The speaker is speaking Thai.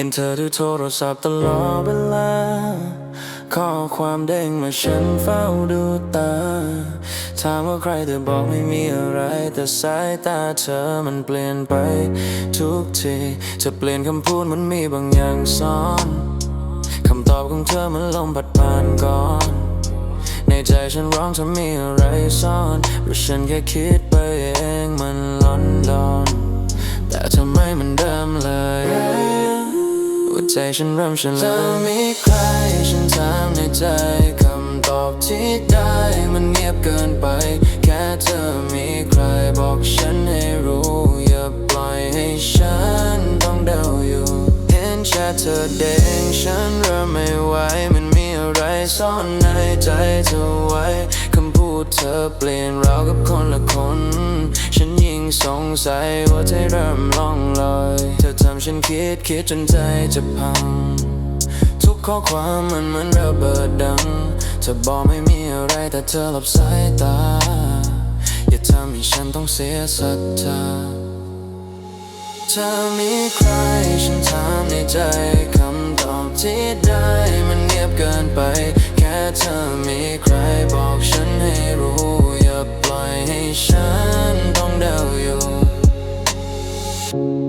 ห็นเธอดูโทรศัพท์ตลอดเวลา ข้อความเด้งมาฉันเฝ้าดูตา ถามว่าใครเธอบอกไม่มีอะไร แต่สายตาเธอมันเปลี่ยนไป ทุกทีจะเปลี่ยนคำพูดมันมีบางอย่างซ่อนคำตอบของเธอมันลมพัดผ่านก่อนในใจฉันร้องเธอมีอะไรซ่อนหรือฉันแค่คิดไปเองมันลอนดอนแต่ทำไมมันเดิมเลย ฉันเริ่มเฉลยเธอมีใครฉันถามในใจคำตอบที่ได้มันเงียบเกินไป แค่เธอมีใครบอกฉันให้รู้อย่าปล่อยให้ฉันต้องเดาอยู่ เห็นแชทเธอเด้งฉันเริ่มไม่ไหวมันมีอะไรซ่อนในใจเธอไว้คำพูดเธอเปลี่ยนเรากับคนละคน ฉันยิ่ง สงสัยว่าใจเริ่มล่องลอยเธอทำฉันคิดคิดจนใจจะพัง ทุกข้อความมันเหมือนระเบิดดัง เธอบอกไม่มีอะไรแต่เธอหลับสายตา อย่าทำให้ฉันต้องเสียศรัทธาเธอมีใครฉันถามในใจคำตอบที่ได้มันเงียบเกินไป แค่เธอมีใครบอกฉัน you